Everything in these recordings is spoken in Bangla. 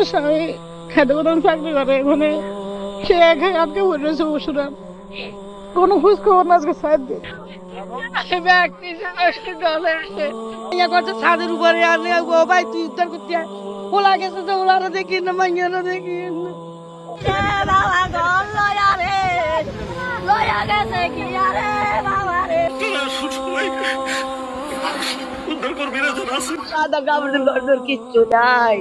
আমার স্বামী খেতে কোথাও চাকরি করে এখানে সে একা আটকে পড়েছে ওষুধ কোনো খোঁজ খবর না আজকে সাইড দিয়ে ইয়া ছাদের উপরে আনে ও ভাই তুই উদ্ধার করতে ওলা গেছে তো ওলারা দেখি না মাইয়ারা দেখি না। বাবা গল লয়া রে। লয়া গেছে কি আরে বাবা রে। সাদা কাপড় গড়দর কিচ্ছু নাই।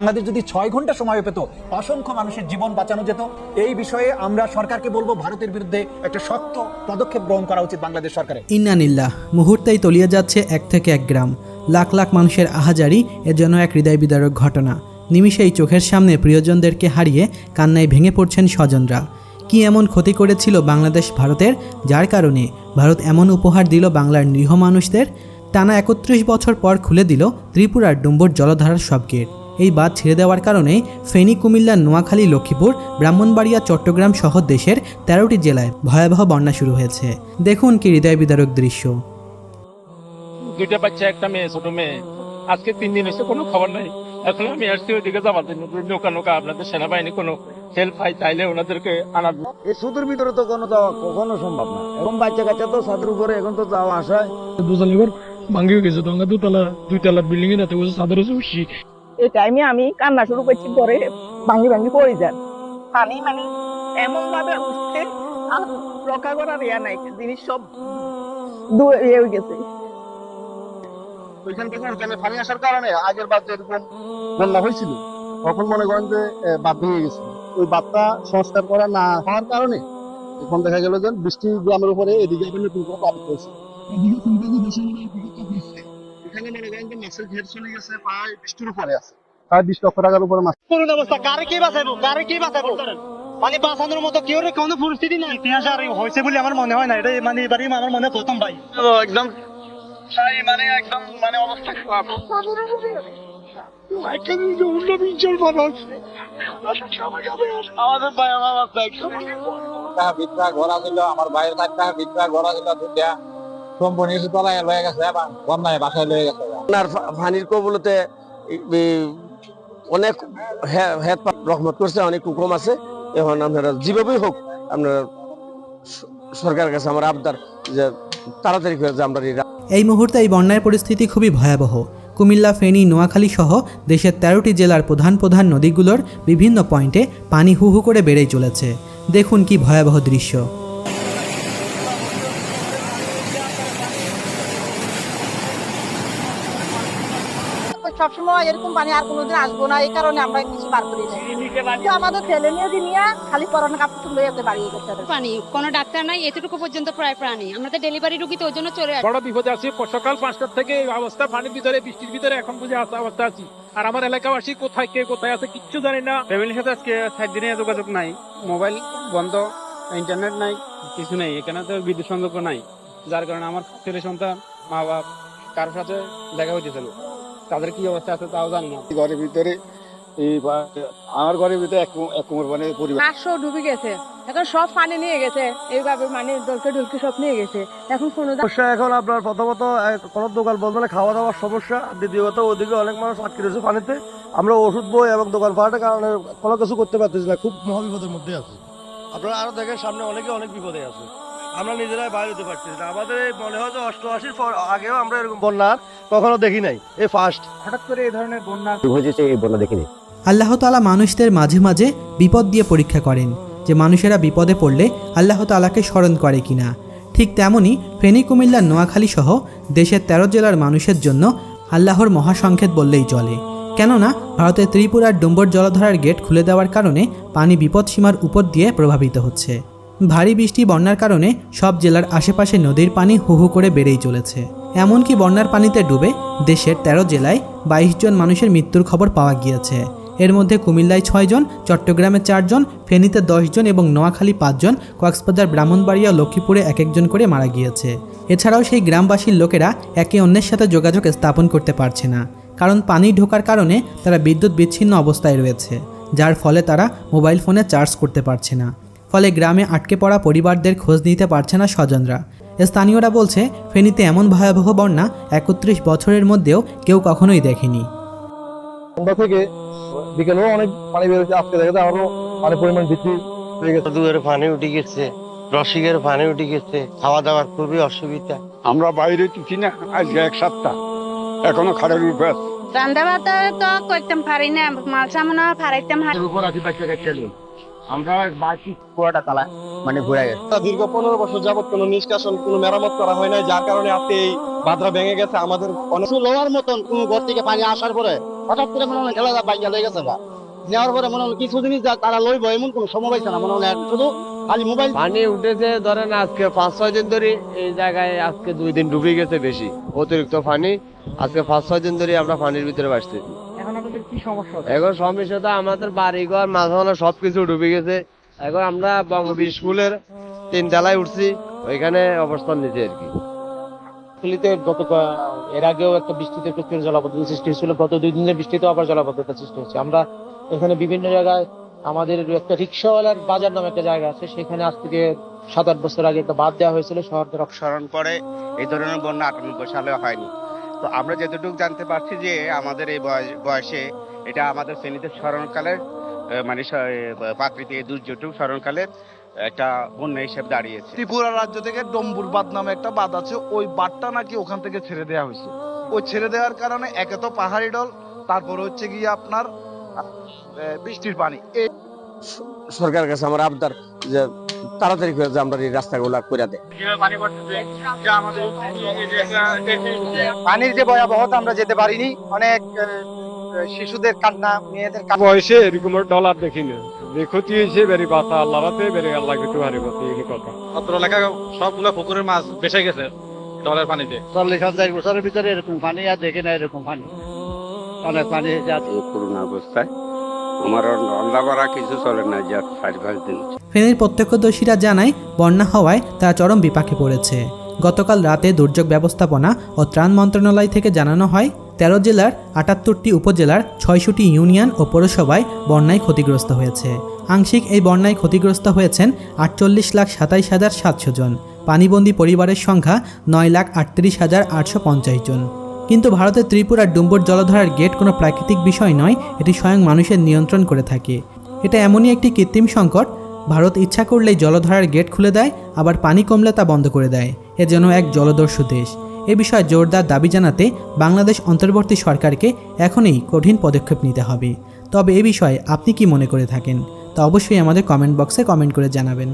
বাংলাদেশ যদি ছয় ঘণ্টা সময় পেত, অসংখ্য মানুষের জীবন বাঁচানো যেত। এই বিষয়ে আমরা সরকারকে বলব, ভারতের বিরুদ্ধে একটা শক্ত পদক্ষেপ গ্রহণ করা উচিত বাংলাদেশ সরকারের। ইন্নানিল্লাহ, মুহূর্তেই তলিয়ে যাচ্ছে এক থেকে এক গ্রাম। লাখ লাখ মানুষের আহাজারি এর জন্য এক হৃদয় বিদারক ঘটনা। নিমিষেই চোখের সামনে প্রিয়জনদেরকে হারিয়ে কান্নায় ভেঙে পড়ছেন স্বজনরা। কি এমন ক্ষতি করেছিল বাংলাদেশ ভারতের? যার কারণে ভারত এমন উপহার দিল বাংলার নিরীহ মানুষদের? টানা একত্রিশ বছর পর খুলে দিল ত্রিপুরার ডুম্বর জলধারার সব গেট। এই বাঁধ ছেড়ে দেওয়ার কারণে ফেনী, কুমিল্লা, নোয়াখালী, লক্ষ্মীপুর, ব্রাহ্মণবাড়িয়া, চট্টগ্রাম সহ দেশের তেরোটি জেলায় ভয়াবহ বন্যা শুরু হয়েছে। দেখুন কি হৃদয় বিদারক দৃশ্য। দুইটা বাচ্চা একটা মেয়ে ছোট মেয়ে। আজকে তিন দিন এসে কোনো খবর নাই। এখন আমি আসছি ওইদিকে যাবার জন্য। নৌকা নৌকা আপনাদের সেনাবাহিনী কোনো হেল্প পাই তাইলে ওনাদেরকে আনার এই সুদূর ভিতরে তো কোনো যাওয়া কখনো সম্ভব না। এখন বাচ্চা কাচ্চা তো ছাদের উপরে এখন তো যাওয়া আসায় দুতলা ঘর ভাঙ্গি গেছে তো দুতলা দুইতলা বিল্ডিং এ না তো সাদের উঠছি এই টাইমে আমি কান্না শুরু করছি পরে ভাঙ্গি ভাঙ্গি পড়ে যান। পানি মানে এমন ভাবে উঠছে আর রক্ষা করার ইয়া নাই জিনিস সব দু- ইয়ে হয়ে গেছে। ওইখান থেকে ওখানে পানি আসার কারণে আগের বার যে এরকম বন্যা হয়েছিল। তখন মনে করেন যে বাঁধ ভেঙে গেছে। ওই বাঁধটা সংস্কার করা না হওয়ার কারণে এখন দেখা গেল যে বৃষ্টি গ্রামের উপরে এদিকে আবার নতুন করে পানি পড়ছে। এদিকে ফুলকপি বেশি মনে হয় এদিকে তো হচ্ছে। এখানে মনে করেন যে মাছের ঘের চলে গেছে প্রায় বৃষ্টির উপরে আছে। প্রায় বিশ লক্ষ টাকার উপরে মাছ। করুন অবস্থা কারে কি বাঁচাবো কারে কি বাঁচাবো মানে বাঁচানোর মতো কেউ কোনো পরিস্থিতি নাই। ইতিহাস আর হয়েছে বলে আমার মনে হয় না। এটা মানে এবারই আমার মনে প্রথম ভাই। একদম মানে একদম মানে অবস্থা খারাপ। আমাদের ভাই আমার অবস্থা একদম টাকা বিদ্যা ঘোরা ছিল আমার ভাইয়ের চার বিদ্যা ঘোরা ছিল দুটা কোম্পানি তলায় লয়ে গেছে বন্যায় বাসায় লয়ে গেছে। আপনার ফানির কবলতে অনেক হেদ রহমত করছে অনেক কুকম আছে। এখন আপনারা যেভাবেই হোক আপনারা সরকারের কাছে আমার আবদার যে তাড়াতাড়ি করে যে আমরা এই মুহূর্তে এই বন্যার পরিস্থিতি খুবই ভয়াবহ। কুমিল্লা, ফেনী, নোয়াখালী সহ দেশের তেরোটি জেলার প্রধান প্রধান নদীগুলোর বিভিন্ন পয়েন্টে পানি হু করে বেড়েই চলেছে। দেখুন কি ভয়াবহ দৃশ্য। সবসময় এরকম পানি আর কোনোদিন আসব না এই কারণে আমরা কিছু বার করি না তো আমাদের ছেলে মেয়ে নিয়ে খালি পরানো কাপড় লয়ে যেতে বাড়ি গেছে পানি কোনো ডাক্তার নাই এতটুকু পর্যন্ত প্রায় প্রাণী। আমরা তো ডেলিভারি রুগী তো ওই জন্য চলে আসি বড় বিপদে আছি সকাল পাঁচটার থেকে এই অবস্থা পানির ভিতরে বৃষ্টির ভিতরে এখন বুঝে আসা অবস্থা আছি। আর আমার এলাকাবাসী কোথায় কে কোথায় আছে কিচ্ছু জানি না। ফ্যামিলির সাথে আজকে সাত দিনে যোগাযোগ নাই মোবাইল বন্ধ ইন্টারনেট নাই কিছু নেই এখানে তো বিদ্যুৎ সংযোগ নাই। যার কারণে আমার ছেলে সন্তান মা বাপ কারোর সাথে দেখা হইতেছিল। তাদের কি অবস্থা আছে তাও জানি না। ঘরের ভিতরে এই আমার ঘরের ভিতরে এক কোমর মানে পরিবার। পাঁচশো ডুবে গেছে। এখন সব পানি নিয়ে গেছে। এইভাবে মানে ডলকে ডলকে সব নিয়ে গেছে। এখন কোনো সমস্যা এখন আপনার প্রথমত কোনো দোকান বন্ধ হলে খাওয়া দাওয়ার সমস্যা। দ্বিতীয়ত ওদিকে অনেক মানুষ আটকে রয়েছে পানিতে। আমরা ওষুধ বই এবং দোকান পাহাড়ের কারণে কোনো কিছু করতে পারতেছি না। খুব মহাবিপদের মধ্যে আছে। আপনারা আরও দেখেন সামনে অনেকে অনেক বিপদে আছে। আমরা নিজেরাই বাইরে হতে পারতেছি না। আমাদের এই মনে হয় যে অষ্টআশির পর আগেও আমরা এরকম বন্যা কখনো দেখি নাই এই ফার্স্ট হঠাৎ করে এই ধরনের বন্যা হয়েছে এই বন্যা দেখিনি। আল্লাহ তালা মানুষদের মাঝে মাঝে বিপদ দিয়ে পরীক্ষা করেন যে মানুষেরা বিপদে পড়লে আল্লাহ তালাকে স্মরণ করে কিনা। ঠিক তেমনই ফেনী কুমিল্লার নোয়াখালী সহ দেশের তেরো জেলার মানুষের জন্য আল্লাহর মহাসংকেত বললেই চলে। কেননা ভারতের ত্রিপুরার ডুম্বর জলধারার গেট খুলে দেওয়ার কারণে পানি বিপদসীমার উপর দিয়ে প্রভাবিত হচ্ছে। ভারী বৃষ্টি বন্যার কারণে সব জেলার আশেপাশে নদীর পানি হু হু করে বেড়েই চলেছে। এমনকি বন্যার পানিতে ডুবে দেশের ১৩ জেলায় বাইশ জন মানুষের মৃত্যুর খবর পাওয়া গিয়েছে। এর মধ্যে কুমিল্লায় ছয়জন চট্টগ্রামে চারজন ফেনীতে দশজন এবং নোয়াখালী পাঁচজন কক্সবাজার, ব্রাহ্মণবাড়িয়া, লক্ষ্মীপুরে এক একজন করে মারা গিয়েছে। এছাড়াও সেই গ্রামবাসীর লোকেরা একে অন্যের সাথে যোগাযোগ স্থাপন করতে পারছে না, কারণ পানি ঢোকার কারণে তারা বিদ্যুৎ বিচ্ছিন্ন অবস্থায় রয়েছে, যার ফলে তারা মোবাইল ফোনে চার্জ করতে পারছে না। ফলে গ্রামে আটকে পড়া পরিবারদের খোঁজ নিতে পারছে না স্বজনরা। স্থানীয়রা বলছে ফেনীতে এমন ভয়াবহ বন্যা একত্রিশ বছরের মধ্যেও কেউ কখনোই দেখেনি। সন্ধ্যা থেকে বিকেলেও অনেক পানি বেরোচ্ছে আজকে দেখা যায় আরও পানির পরিমাণ বৃদ্ধি হয়ে গেছে। দুয়ার পানি উঠে গেছে রসিকের পানি উঠে গেছে খাওয়া দাওয়ার খুবই অসুবিধা। আমরা বাইরে তুছি না আজকে এক সপ্তাহ এখনও উপরে রান্না বান্না তো করতাম পারি না মাল সামনা ফারাইতাম উপর আছি বাচ্চা কাচ্চা আমরা বাকি পুরোটা তালা মানে ঘুরে গেছে। দীর্ঘ পনেরো বছর যাবত কোনো নিষ্কাশন কোনো মেরামত করা হয় নাই যার কারণে আজকে এই বাঁধরা ভেঙে গেছে। আমাদের অনেক লোয়ার মতন কোন ঘর থেকে পানি আসার পরে হঠাৎ করে মনে হয় ঠেলা বাইক হয়ে গেছে বা নেওয়ার পরে মনে হলো কিছু জিনিস যা তারা লইব এমন কোনো সময় পাইছে না। মনে হয় শুধু খালি মোবাইল পানি উঠেছে ধরেন আজকে পাঁচ ছয় দিন ধরে এই জায়গায় আজকে দুই দিন ডুবে গেছে বেশি। অতিরিক্ত পানি আজকে পাঁচ ছয় দিন ধরে আমরা পানির ভিতরে বাসতেছি কি সমস্যা এখন সমস্যাটা আমাদের বাড়িঘর মাঝখানে সবকিছু ডুবে গেছে। এখন আমরা বঙ্গবীর স্কুলের তিন তলায় উঠছি ওইখানে অবস্থান নিচ্ছি আর কি। ফুলিতে গত এর আগেও একটা বৃষ্টিতে প্রচুর জলাবদ্ধতা সৃষ্টি হয়েছিল গত দুই দিনের বৃষ্টিতে আবার জলাবদ্ধতা সৃষ্টি হচ্ছে আমরা এখানে বিভিন্ন জায়গায় আমাদের একটা রিক্সাওয়ালার বাজার নামে একটা জায়গা আছে সেখানে আজ থেকে সাত আট বছর আগে একটা বাদ দেওয়া হয়েছিল শহরদের স্মরণ করে এই ধরনের বন্যা আটানব্বই সালে হয়নি। তো আমরা যতটুকু জানতে পারছি যে আমাদের এই বয়স- এটা আমাদের ফেনীতে স্মরণকালের মানে প্রাকৃতিক দুর্যোগ স্মরণকালের একটা বন্যা হিসেবে দাঁড়িয়েছে। ত্রিপুরা রাজ্য থেকে ডম্বুর বাঁধ নামে একটা বাঁধ আছে, ওই বাঁধটা নাকি ওখান থেকে ছেড়ে দেওয়া হয়েছে। ওই ছেড়ে দেওয়ার কারণে একে তো পাহাড়ি ডল তারপর হচ্ছে গিয়ে আপনার বৃষ্টির পানি। সরকারের কাছে আমার আবদার যে তাড়াতাড়ি করে যে আমরা এই রাস্তাগুলো করে দেয় পানির যে ভয়াবহতা আমরা যেতে পারিনি অনেক শিশুদের কান্না মেয়েদের বয়সে এরকম ডলার দেখি না যে ক্ষতি হয়েছে বেরি বাতা আল্লাহ রাতে বেরি আল্লাহ একটু হারি বাতি এই কথা অত্র এলাকা সবগুলো পুকুরের মাছ বেসে গেছে ডলের পানিতে। চল্লিশ হাজার বছরের ভিতরে এরকম পানি আর দেখে না এরকম পানি। অনেক পানি করোনা অবস্থায় ফেনীর প্রত্যক্ষদর্শীরা জানায়, বন্যা হওয়ায় তারা চরম বিপাকে পড়েছে। গতকাল রাতে দুর্যোগ ব্যবস্থাপনা ও ত্রাণ মন্ত্রণালয় থেকে জানানো হয়, তেরো জেলার আটাত্তরটি উপজেলার ছয়শটি ইউনিয়ন ও পৌরসভায় বন্যায় ক্ষতিগ্রস্ত হয়েছে। আংশিক এই বন্যায় ক্ষতিগ্রস্ত হয়েছেন আটচল্লিশ লাখ সাতাইশ হাজার সাতশো জন। পানিবন্দী পরিবারের সংখ্যা নয় লাখ আটত্রিশ হাজার আটশো পঞ্চাশ জন। কিন্তু ভারতের ত্রিপুরার ডুম্বর জলধারার গেট কোনো প্রাকৃতিক বিষয় নয়, এটি স্বয়ং মানুষের নিয়ন্ত্রণ করে থাকে। এটা এমনই একটি কৃত্রিম সংকট। ভারত ইচ্ছা করলেই জলধারার গেট খুলে দেয়, আবার পানি কমলে তা বন্ধ করে দেয়। এ যেন এক জলদস্যু দেশ। এ বিষয়ে জোরদার দাবি জানাতে বাংলাদেশ অন্তর্বর্তী সরকারকে এখনই কঠিন পদক্ষেপ নিতে হবে। তবে এ বিষয়ে আপনি কি মনে করে থাকেন? তা অবশ্যই আমাদের কমেন্ট বক্সে কমেন্ট করে জানাবেন।